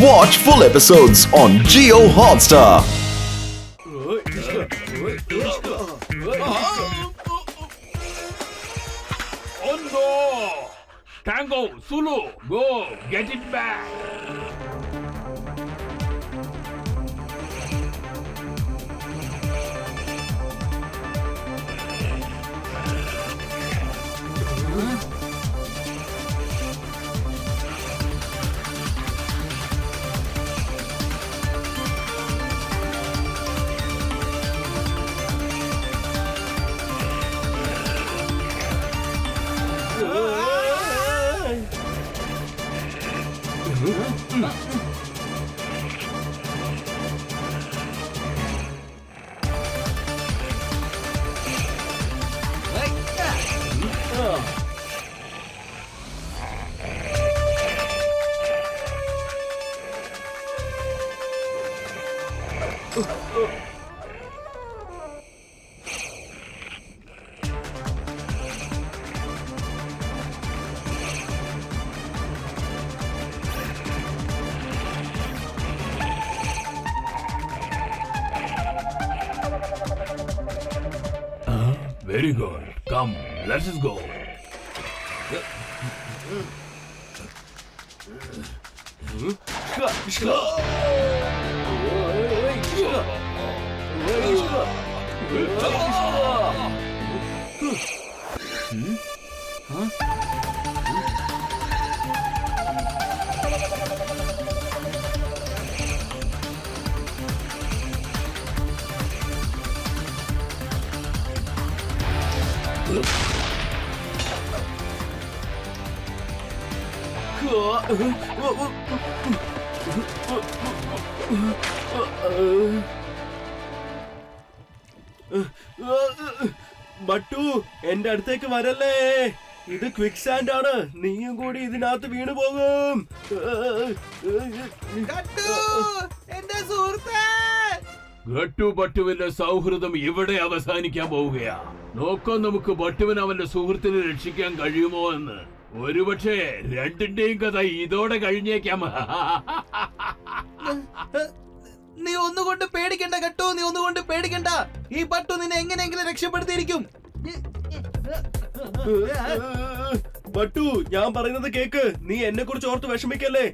Watch full episodes on Geo Hotstar. Tango, Zulu, go! Get it back! Come, let us go. Hmm? ബട്ടു എന്റെ അടുത്തേക്ക് വരല്ലേ? ഇത് quick sand ആണ്. നീയും കൂടി ഇതിനകത്ത് വീണു പോകും. എന്റെ സുഹൃത്തേ! ഗട്ടു ബട്ടുവിന്റെ സൗഹൃദം ഇവിടെ അവസാനിക്കാൻ പോവുകയാ. നോക്കോ നമുക്ക് ബട്ടുവിന് അവന്റെ സുഹൃത്തിനെ രക്ഷിക്കാൻ കഴിയുമോ എന്ന്. ഒരുപക്ഷെ രണ്ടിന്റെയും കഥ ഇതോടെ കഴിഞ്ഞേക്കാം. നീ ഒന്നുകൊണ്ട് പേടിക്കണ്ട കേട്ടോ നീ ഒന്നുകൊണ്ട് പേടിക്കണ്ട. ഈ പട്ടു നിന്നെ എങ്ങനെയെങ്കിലും രക്ഷപ്പെടുത്തിയിരിക്കും. ബട്ടു ഞാൻ പറയുന്നത് കേക്ക്. നീ എന്നെ കുറിച്ച് ഓർത്ത് വിഷമിക്കല്ലേ?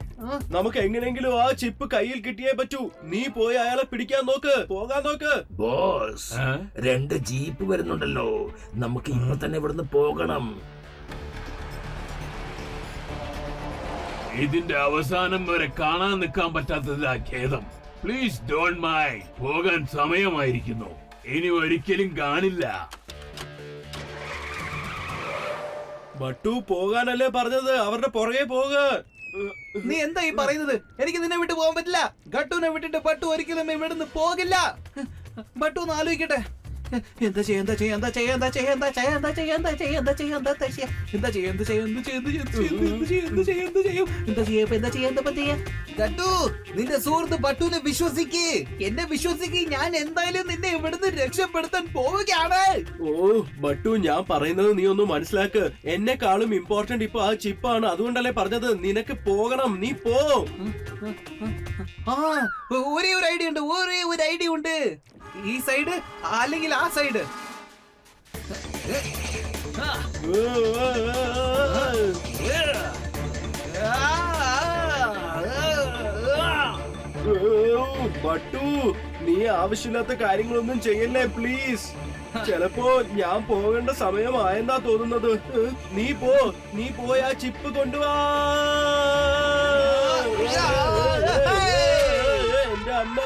നമുക്ക് എങ്ങനെയെങ്കിലും ആ ചിപ്പ് കയ്യിൽ കിട്ടിയേ പറ്റൂ. നീ പോയി അയാളെ പിടിക്കാൻ നോക്ക്. പോകാൻ നോക്ക്. ബോസ് രണ്ട് ജീപ്പ് വരുന്നുണ്ടല്ലോ. നമുക്ക് ഇപ്പൊ തന്നെ ഇവിടുന്ന് പോകണം. ഇതിന്റെ അവസാനം വരെ കാണാൻ നിൽക്കാൻ പറ്റാത്തതാ ഖേദം. പ്ലീസ് ഡോൺ മൈ പോകാൻ സമയമായിരിക്കുന്നു. ഇനി ഒരിക്കലും കാണില്ല. ബട്ടു പോകാനല്ലേ പറഞ്ഞത്? അവരുടെ പുറകെ പോക നീ എന്താ ഈ പറയുന്നത്? എനിക്ക് നിന്നെ വിട്ടു പോകാൻ പറ്റില്ല. ഗട്ടുവിനെ വിട്ടിട്ട് പട്ടു ഒരിക്കലും ഇവിടുന്ന് പോകില്ല. ബട്ടു ഒന്ന് ആലോചിക്കട്ടെ. എന്താ ചെയ്യാ എന്താ ചെയ്യാ എന്താ ചെയ്യാ എന്താ ചെയ്യാ എന്താ ചെയ്യാ എന്താ ചെയ്യാ എന്താ ചെയ്യാ എന്താ ചെയ്യാ എന്താ ചെയ്യാ എന്താ ചെയ്യാ എന്താ ചെയ്യാ എന്താ ചെയ്യാ എന്താ ചെയ്യാ എന്താ ചെയ്യാ എന്താ ചെയ്യാ എന്താ ചെയ്യാ എന്താ ചെയ്യാ എന്താ ചെയ്യാ ഗട്ടു നിന്റെ സുഹൃത്ത് പട്ടുവിനെ വിശ്വസിക്ക് എന്നെ വിശ്വസിക്ക് ഞാൻ എന്തായാലും നിന്നെ ഇവിടുന്ന് രക്ഷപ്പെടുത്താൻ പോവുകയാണ് ഓ ബട്ടു ഞാൻ പറയുന്നത് നീ ഒന്ന് മനസ്സിലാക്ക് എന്നെക്കാളും ഇമ്പോർട്ടന്റ് ഇപ്പൊ ആ ചിപ്പാണ് അതുകൊണ്ടല്ലേ പറഞ്ഞത് നിനക്ക് പോകണം നീ പോ ആ ഒരേ ഒരു ഐഡിയ ഉണ്ട് ഒരേ ഒരു ഐഡിയ ഉണ്ട് ഈ സൈഡ് അല്ലെങ്കിൽ ആ സൈഡ്? ബട്ടു നീ ആവശ്യമില്ലാത്ത കാര്യങ്ങളൊന്നും ചെയ്യല്ലേ പ്ലീസ് ചിലപ്പോ ഞാൻ പോകേണ്ട സമയമായെന്നാ തോന്നുന്നത്. നീ പോ നീ പോയി ആ ചിപ്പ് കൊണ്ടുവാ. എന്റെ അമ്മ.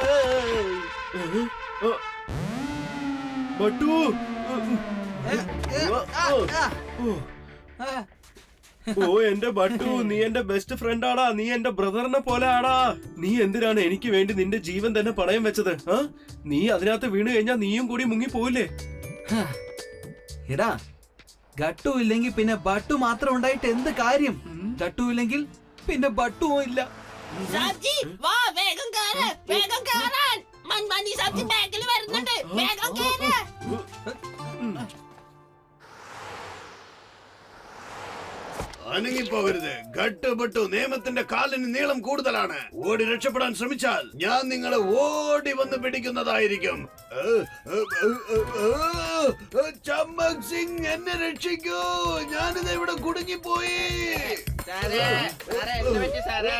ബട്ടു ഓ എന്റെ ബട്ടു നീ എന്റെ ബെസ്റ്റ് ഫ്രണ്ട് ആടാ. നീ എന്റെ ബ്രദറിനെ പോലെ ആടാ. നീ എന്തിനാണ് എനിക്ക് വേണ്ടി നിന്റെ ജീവൻ തന്നെ പണയം വെച്ചത്? നീ അതിനകത്ത് വീണ് കഴിഞ്ഞാൽ നീയും കൂടി മുങ്ങി പോവില്ലേ? എടാ ഗട്ടു ഇല്ലെങ്കിൽ പിന്നെ ബട്ടു മാത്രം ഉണ്ടായിട്ട് എന്ത് കാര്യം? ഗട്ടു ഇല്ലെങ്കിൽ പിന്നെ ബട്ടുവും ഇല്ല. വേഗം വേഗം മൺമണി സബ്ജി ബാക്കിൽ വരുന്നുണ്ട്. വേഗം കേറ്. അനങ്ങിപ്പോകരുത്. ഘട്ടുപെട്ടു നിയമത്തിന്റെ കാലിന് നീളം കൂടുതലാണ്. ഓടി രക്ഷപ്പെടാൻ ശ്രമിച്ചാൽ ഞാൻ നിങ്ങളെ ഓടി വന്ന് പിടിക്കുന്നതായിരിക്കും. ചമ്പക് സിംഗ് എന്നെ രക്ഷിക്കൂ. ഞാനിത് ഇവിടെ കുടുങ്ങിപ്പോയി. സാറേ സാറേ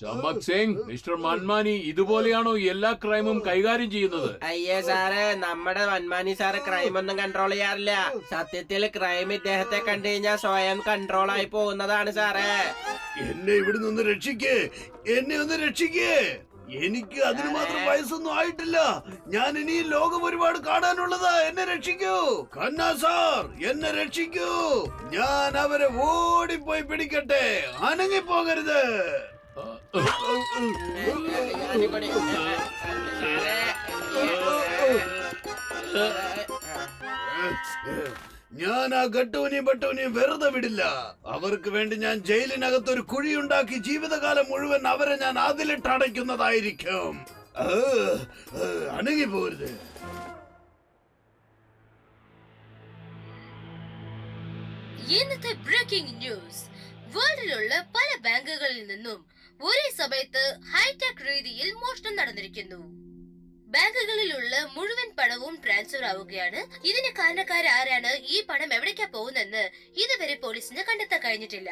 ചമക് സിംഗ് മിസ്റ്റർ മൻമാനി ഇതുപോലെയാണോ എല്ലാ ക്രൈമും കൈകാര്യം ചെയ്യുന്നത്? അയ്യേ സാറേ നമ്മുടെ മൻമാനി സാറ് ക്രൈം ഒന്നും കൺട്രോൾ ചെയ്യാറില്ല. സത്യത്തിൽ ക്രൈം ഇദ്ദേഹത്തെ കണ്ടു കഴിഞ്ഞാൽ സ്വയം കൺട്രോൾ ആയി പോകുന്നതാണ് സാറേ. എന്നെ ഇവിടെ നിന്ന് രക്ഷിക്കേ. എന്നെ ഒന്ന് രക്ഷിക്കേ. എനിക്ക് അതിന് മാത്രം വയസ്സൊന്നും ആയിട്ടില്ല. ഞാൻ ഇനി ലോകം ഒരുപാട് കാണാനുള്ളതാ. എന്നെ രക്ഷിക്കൂ. ഖന്ന സാർ എന്നെ രക്ഷിക്കൂ. ഞാൻ അവരെ ഓടിപ്പോയി പിടിക്കട്ടെ. അനങ്ങി അനങ്ങിപ്പോകരുത്. ഞാൻ ആ ഗട്ടുവിനെയും ബട്ടുവിനെയും വെറുതെ വിടില്ല. അവർക്ക് വേണ്ടി ഞാൻ ജയിലിനകത്ത് ഒരു കുഴി ഉണ്ടാക്കി ജീവിതകാലം മുഴുവൻ അവരെ ഞാൻ അതിലിട്ട് അടയ്ക്കുന്നതായിരിക്കും ഏ, പോരുത്. ഇന്നത്തെ ബ്രേക്കിംഗ് ന്യൂസ് വേൾഡിലുള്ള പല ബാങ്കുകളിൽ നിന്നും ഒരേ സമയത്ത് ഹൈടെക് രീതിയിൽ മോഷണം നടന്നിരിക്കുന്നു. ബാങ്കുകളിലുള്ള മുഴുവൻ പണവും ട്രാൻസ്ഫർ ആവുകയാണ്. ഇതിന് കാരണക്കാരാരാണ് ഈ പണം എവിടേക്കാ പോകുന്നെന്ന് ഇതുവരെ പോലീസിന് കണ്ടെത്താൻ കഴിഞ്ഞിട്ടില്ല.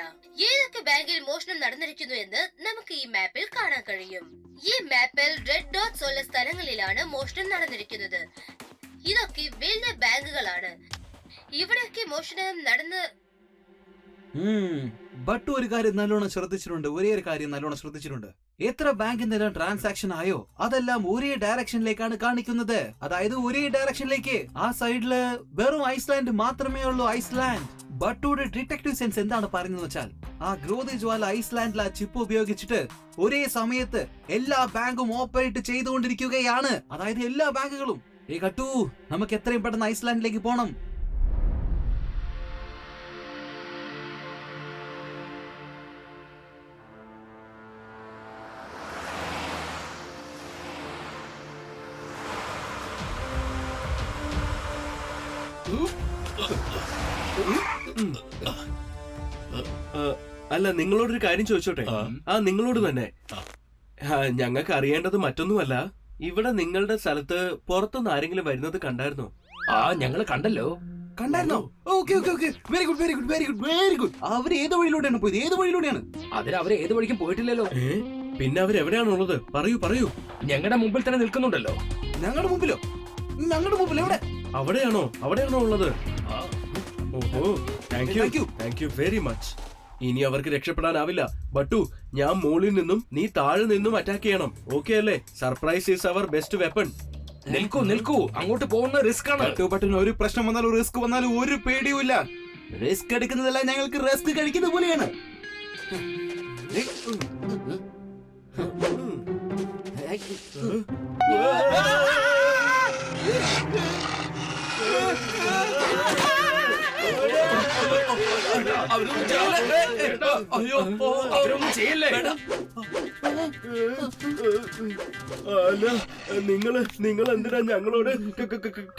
ഏതൊക്കെ ബാങ്കിൽ മോഷണം നടന്നിരിക്കുന്നു എന്ന് നമുക്ക് ഈ മാപ്പിൽ കാണാൻ കഴിയും. ഈ മാപ്പിൽ റെഡ് ഡോട്ട്സ് ഉള്ള സ്ഥലങ്ങളിലാണ് മോഷണം നടന്നിരിക്കുന്നത്. ഇതൊക്കെ വലിയ ബാങ്കുകളാണ്. ഇവിടെയൊക്കെ മോഷണം നടന്ന് ബട്ട് ഒരു കാര്യം നല്ലോണം ശ്രദ്ധിച്ചിട്ടുണ്ട് ഒരേ ഒരു കാര്യം നല്ലോണം ശ്രദ്ധിച്ചിട്ടുണ്ട്. എത്ര ബാങ്കിൽ നിന്നും ട്രാൻസാക്ഷൻ ആയോ? അതെല്ലാം ഒരേ ഡയറക്ഷനിലേക്കാണ് കാണിക്കുന്നത്. അതായത് ഒരേ ഡയറക്ഷനിലേക്ക് ആ സൈഡിൽ വെറും ഐസ്ലാൻഡ് മാത്രമേ ഉള്ളൂ ഐസ്ലാൻഡ് ബട്ടുടെ ഡിറ്റക്ടീവ് സെൻസ് എന്താണ് പറയുന്നത് വെച്ചാൽ ആ ഗ്രോതി ജ്വാല ഐസ്ലാൻഡിൽ ആ ചിപ്പ് ഉപയോഗിച്ചിട്ട് ഒരേ സമയത്ത് എല്ലാ ബാങ്കും ഓപ്പറേറ്റ് ചെയ്തുകൊണ്ടിരിക്കുകയാണ്. അതായത് എല്ലാ ബാങ്കുകളും ഏ കട്ടു നമുക്ക് എത്രയും പെട്ടെന്ന് ഐസ്ലാൻഡിലേക്ക് പോണം. അല്ല നിങ്ങളോടൊരു കാര്യം ചോദിച്ചോട്ടെ? ആ. നിങ്ങളോട് തന്നെ. ഞങ്ങൾക്ക് അറിയേണ്ടത് മറ്റൊന്നുമല്ല ഇവിടെ നിങ്ങളുടെ സ്ഥലത്ത് പുറത്തുനിന്ന് ആരെങ്കിലും വരുന്നത് കണ്ടായിരുന്നോ? ആ ഞങ്ങൾ കണ്ടല്ലോ. കണ്ടായിരുന്നോ? Okay okay okay. Very good very good very good very good അവർ ഏത് വഴിയിലൂടെയാണ് പോയത്? ഏത് വഴിയിലൂടെയാണ്? അതിന് അവർ ഏത് വഴിക്കും പോയിട്ടില്ലല്ലോ. പിന്നെ അവർ എവിടെയാണുള്ളത് പറയൂ പറയൂ. ഞങ്ങളുടെ മുമ്പിൽ തന്നെ നിൽക്കുന്നുണ്ടല്ലോ. ഞങ്ങളുടെ മുമ്പിലോ? ഞങ്ങളുടെ മുമ്പിൽ എവിടെ? അവിടെയാണോ? അവിടെയാണോ ഉള്ളത്? ഓഹോ thank you thank you very much ഇനി അവർക്ക് രക്ഷപ്പെടാനാവില്ല. ബട്ടു ഞാൻ മുകളിൽ നിന്നും നീ താഴെ നിന്നും അറ്റാക്ക് ചെയ്യണം. ഓക്കെ അല്ലേ? Surprise is our best weapon നിൽക്കൂ നിൽക്കൂ. അങ്ങോട്ട് പോകുന്ന റിസ്ക് ആണ്. ബട്ടൻ ഒരു പ്രശ്നം വന്നാലും റിസ്ക് വന്നാലും ഒരു പേടിയും ഇല്ല. റിസ്ക് എടുക്കുന്നതല്ല ഞങ്ങൾക്ക് റിസ്ക് കഴിക്കുന്ന പോലെയാണ്. അല്ല നിങ്ങൾ നിങ്ങൾ എന്തിനാ ഞങ്ങളോട്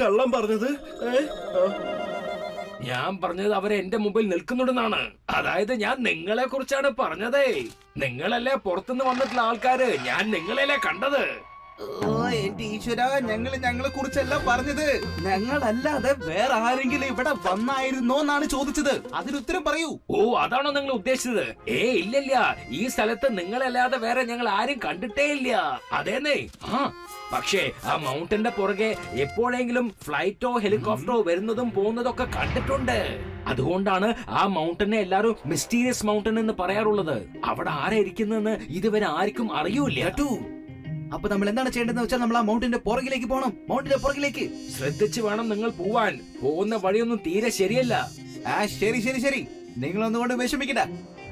കള്ളം പറഞ്ഞത്. ഞാൻ പറഞ്ഞത് അവരെ എന്റെ മുമ്പിൽ നിൽക്കുന്നുണ്ടെന്നാണ്. അതായത് ഞാൻ നിങ്ങളെ കുറിച്ചാണ് പറഞ്ഞതേ. നിങ്ങളല്ലേ പുറത്തുനിന്ന് വന്നിട്ടുള്ള ആൾക്കാര്. ഞാൻ നിങ്ങളല്ലേ കണ്ടത്. എന്റെ ഈശ്വര ഞങ്ങൾ ഞങ്ങളെ കുറിച്ചല്ല പറഞ്ഞത്. ഞങ്ങളല്ലാതെ വേറെ ആരെങ്കിലും ഇവിടെ വന്നായിരുന്നോ എന്നാണ് ചോദിച്ചത്. അതിനുത്തരം പറയൂ. ഓ അതാണോ നിങ്ങൾ ഉദ്ദേശിച്ചത്? ഏ ഇല്ലല്ല. ഈ സ്ഥലത്ത് നിങ്ങളല്ലാതെ വേറെ ഞങ്ങൾ ആരും കണ്ടിട്ടേ ഇല്ല. അതേന്നേ? ആ പക്ഷേ ആ മൗണ്ടന്റെ പുറകെ എപ്പോഴെങ്കിലും ഫ്ലൈറ്റോ ഹെലികോപ്റ്ററോ വരുന്നതും പോകുന്നതും ഒക്കെ കണ്ടിട്ടുണ്ട്. അതുകൊണ്ടാണ് ആ മൗണ്ടനെ എല്ലാരും മിസ്റ്റീരിയസ് മൗണ്ടൻ എന്ന് പറയാറുള്ളത്. അവിടെ ആരാ ഇരിക്കുന്നതെന്ന് ഇതുവരെ ആർക്കും അറിയൂല അപ്പൊ നമ്മൾ എന്താണ് ചെയ്യേണ്ടതെന്ന് വെച്ചാൽ നമ്മൾ ആ മൗണ്ടിന്റെ പുറകിലേക്ക് പോകണം മൗണ്ടിന്റെ പുറകിലേക്ക്. ശ്രദ്ധിച്ചു വേണം നിങ്ങൾ പോവാൻ. പോകുന്ന വഴിയൊന്നും തീരെ ശരിയല്ല. ആ ശരി ശരി ശരി. നിങ്ങൾ ഒന്നുകൊണ്ട് വിഷമിക്കണ്ട.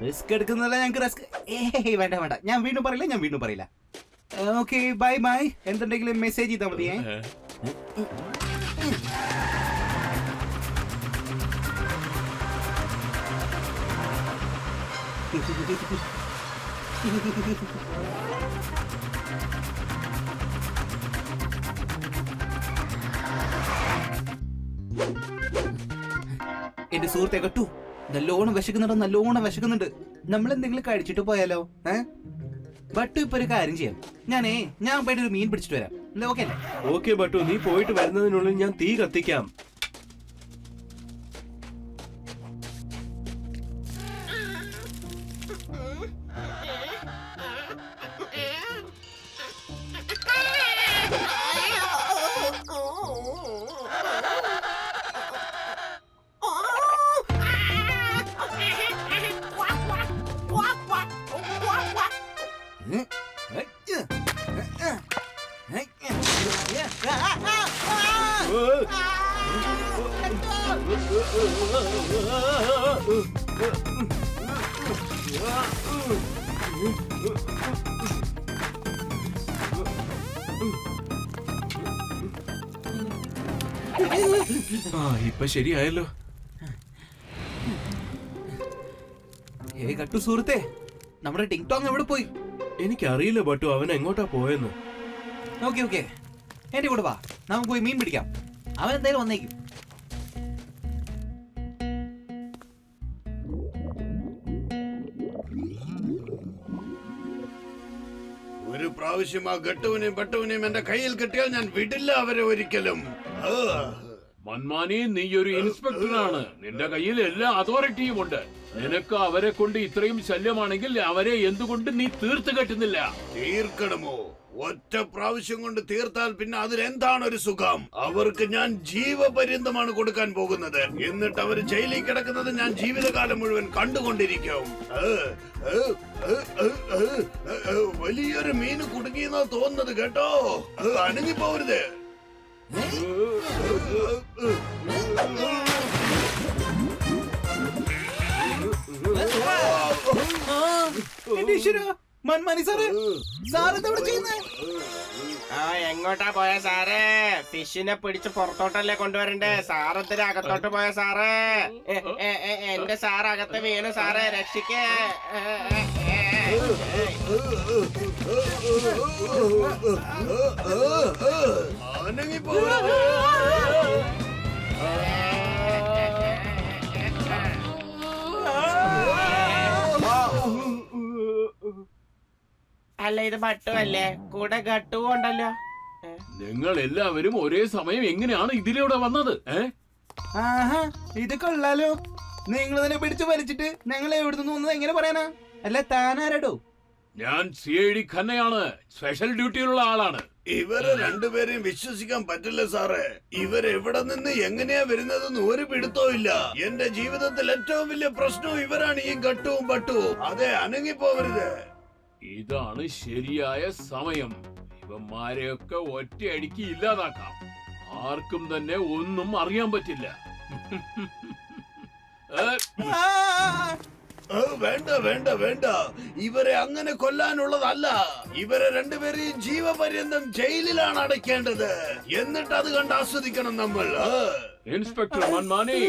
റിസ്ക് എടുക്കുന്നതല്ല ഞങ്ങൾക്ക് റിസ്ക് ഏയ് വേണ്ട വേണ്ട. ഞാൻ വീണ്ടും പറയില്ല ഞാൻ വീണ്ടും പറയില്ല. ഓക്കെ ബൈ ബൈ എന്തുണ്ടെങ്കിലും മെസ്സേജ് ചെയ്താൽ മതിയേ. എന്റെ സുഹൃത്തെ കട്ടു നല്ലോണം വിശക്കുന്നുണ്ട്? നല്ലോണം വിശക്കുന്നുണ്ട്. നമ്മൾ എന്തെങ്കിലും കഴിച്ചിട്ട് പോയാലോ? ഏ? ബട്ടു ഇപ്പൊ ഒരു കാര്യം ചെയ്യാം. ഞാനേ ഞാൻ പോയിട്ട് ഒരു മീൻ പിടിച്ചിട്ട് വരാം. Okay okay but. നീ പോയിട്ട് വരുന്നതിനുള്ളിൽ ഞാൻ തീ കത്തിക്കാം. ആ ഇപ്പൊ ശരിയായല്ലോ. ഏ കട്ടു സുഹൃത്തെ നമ്മുടെ ടിങ് ടോങ് എവിടെ പോയി? എനിക്കറിയില്ല ബട്ടു അവൻ എങ്ങോട്ടാ പോയെന്ന്. Okay okay. എന്റെ കൂടെ വാ. നമുക്ക് പോയി മീൻ പിടിക്കാം. അവൻ എന്തായാലും വന്നേക്കും. പ്രാവശ്യം ആ ഗട്ടുവിനെയും പട്ടുവിനെയും എന്റെ കയ്യിൽ കിട്ടിയാൽ ഞാൻ വിടില്ല അവരെ ഒരിക്കലും. മൻമാനി മന്മാനി നീ ഒരു ഇൻസ്പെക്ടറാണ്. നിന്റെ കയ്യിൽ എല്ലാ അതോറിറ്റിയും ഉണ്ട്. നിനക്ക് അവരെ കൊണ്ട് ഇത്രയും ശല്യമാണെങ്കിൽ അവരെ എന്തുകൊണ്ട് നീ തീർത്തു കെട്ടുന്നില്ല? തീർക്കണമോ? ഒറ്റ പ്രാവശ്യം കൊണ്ട് തീർത്താൽ പിന്നെ അതിലെന്താണ് ഒരു സുഖം അവർക്ക് ഞാൻ ജീവപര്യന്തമാണ് കൊടുക്കാൻ പോകുന്നത് എന്നിട്ട് അവർ ജയിലിൽ കിടക്കുന്നത് ഞാൻ ജീവിതകാലം മുഴുവൻ കണ്ടുകൊണ്ടിരിക്കും വലിയൊരു മീന് കുടുങ്ങിയെന്നാ തോന്നുന്നത് കേട്ടോ എന്റെ ഈശ്വരാ, മന്മാനി സാറേ. സാർ എന്താ ഇവിടെ ചെയ്യുന്നേ? ആ എങ്ങോട്ടാ പോയ സാറേ? ഫിഷിനെ പിടിച്ച് പുറത്തോട്ടല്ലേ കൊണ്ടുവരണ്ടേ? സാറത്തിന് അകത്തോട്ട് പോയ സാറേ. എ, എ, എ, എന്റെ സാർ അകത്ത് വീണു സാറേ രക്ഷിക്കേ. ആനങ്ങി എ, അല്ല ഇത് മട്ടുമല്ലേ കൂടെ ഗട്ടു ഉണ്ടല്ലോ. നിങ്ങൾ എല്ലാവരും ഒരേ സമയം എങ്ങനെയാണ് ഇതിലൂടെ വന്നത് ആഹാ ഇത് കൊള്ളാലോ. നിങ്ങൾ തന്നെ പിടിച്ചു വലിച്ചിട്ട് ഞങ്ങൾ എവിടെ നിന്ന് വന്നത് എങ്ങനെ പറയാനാ? അല്ല താനാരടോ? ഞാൻ സി ഐ ഡി ഖന്നയാണ് സ്പെഷ്യൽ ഡ്യൂട്ടിയിലുള്ള ആളാണ്. ഇവരെ രണ്ടുപേരെയും വിശ്വസിക്കാൻ പറ്റില്ല സാറേ. ഇവരെവിടെ നിന്ന് എങ്ങനെയാ വരുന്നതെന്ന് ഒരു പിടുത്തവും ഇല്ല. എന്റെ ജീവിതത്തിൽ ഏറ്റവും വലിയ പ്രശ്നവും ഇവരാണ് ഈ ഘട്ടവും പട്ടുവും. അതെ അനങ്ങിപ്പോവരുത്. ഇതാണ് ശരിയായ സമയം. ഇവന്മാരെയൊക്കെ ഒറ്റയടിക്ക് ഇല്ലാതാക്കാം. ആർക്കും തന്നെ ഒന്നും അറിയാൻ പറ്റില്ല. വേണ്ട വേണ്ട വേണ്ട. ഇവരെ അങ്ങനെ കൊല്ലാനുള്ളതല്ല. ഇവരെ രണ്ടുപേരെയും ജീവപര്യന്തം ജയിലിലാണ് അടയ്ക്കേണ്ടത്. എന്നിട്ട് അത് കണ്ട് ആസ്വദിക്കണം നമ്മൾ. ഇൻസ്പെക്ടർ മൻമാനി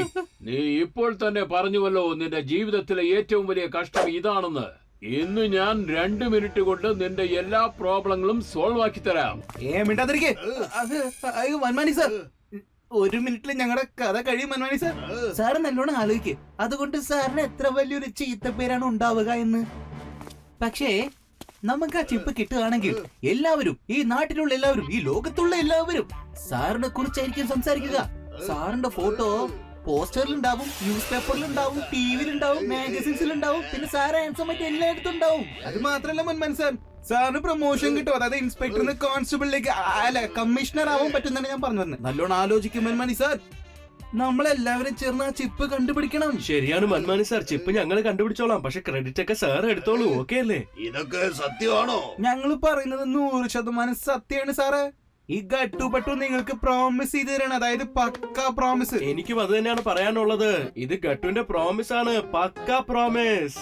നീ ഇപ്പോൾ തന്നെ പറഞ്ഞുവല്ലോ നിന്റെ ജീവിതത്തിലെ ഏറ്റവും വലിയ കഷ്ടം ഇതാണെന്ന്. ഇന്ന് ഞാൻ രണ്ട് മിനിറ്റ് കൊണ്ട് നിന്റെ എല്ലാ പ്രോബ്ലങ്ങളും സോൾവ് ആക്കി തരാം. ഏ മിണ്ടാതിരിക്കേ. അയ്യോ മന്മാനി സാർ. ഒരു മിനിറ്റിൽ ഞങ്ങളുടെ കഥ കഴിയും മന്മാനി സാർ. സാറ് നല്ലോണം ആലോചിക്കേ. അതുകൊണ്ട് സാറിന് എത്ര വലിയൊരു ചീത്ത പേരാണ് ഉണ്ടാവുക എന്ന്. പക്ഷേ നമുക്ക് ആ ചിപ്പ് കിട്ടുകയാണെങ്കിൽ എല്ലാവരും ഈ നാട്ടിലുള്ള എല്ലാവരും ഈ ലോകത്തുള്ള എല്ലാവരും സാറിനെ കുറിച്ചായിരിക്കും സംസാരിക്കുക. സാറിന്റെ ഫോട്ടോ പോസ്റ്ററിൽ ഉണ്ടാവും ന്യൂസ് പേപ്പറിൽ ഉണ്ടാവും ടി വിയിൽ ഉണ്ടാവും മാഗസിൻസിൽ ഉണ്ടാവും പിന്നെ സാർ ആൻസർ മറ്റേ എല്ലായിടത്തും ഉണ്ടാവും അത് മാത്രല്ല മന്മൻ സാർ. സാറിന് പ്രൊമോഷൻ കിട്ടും. അതായത് ഇൻസ്പെക്ടറിന് കോൺസ്റ്റബിളിലേക്ക് അല്ല കമ്മീഷണർ ആവാൻ പറ്റുന്ന ഞാൻ പറഞ്ഞു തന്നെ നല്ലോണം ആലോചിക്കും മൻമണി സാർ. നമ്മളെല്ലാവരും ചേർന്ന് ആ ചിപ്പ് കണ്ടുപിടിക്കണം. ശരിയാണ് മൻമാനി സാർ. ചിപ്പ് ഞങ്ങൾ കണ്ടുപിടിച്ചോളാം. പക്ഷെ ക്രെഡിറ്റ് ഒക്കെ സാർ എടുത്തോളൂ. ഓക്കെ അല്ലേ? ഇതൊക്കെ സത്യമാണോ? ഞങ്ങൾ പറയുന്നത് നൂറ് ശതമാനം സത്യമാണ് സാറേ. ഈ ഗട്ടു പട്ടു നിങ്ങൾക്ക് പ്രോമിസ് ചെയ്ത് തരണം. അതായത് പക്ക പ്രോമിസ് എനിക്കും അത് തന്നെയാണ് പറയാനുള്ളത്. ഇത് ഗട്ടുവിന്റെ പ്രോമിസ് ആണ്. പക്ക പ്രോമിസ്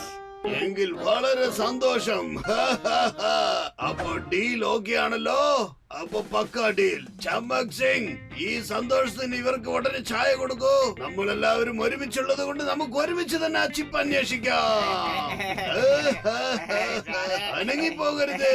എങ്കിൽ വളരെ സന്തോഷം. അപ്പൊ ഡീൽ ഓക്കെ ആണല്ലോ? അപ്പൊ പക്ക ഡീൽ ചമ്മക് സിംഗ് ഈ സന്തോഷത്തിന് ഇവർക്ക് ഉടനെ ചായ കൊടുക്കൂ. നമ്മൾ എല്ലാവരും ഒരുമിച്ചുള്ളത് കൊണ്ട് നമുക്ക് ഒരുമിച്ച് തന്നെ ആ ചിപ്പ് അന്വേഷിക്കാം. അനങ്ങി പോകരുത്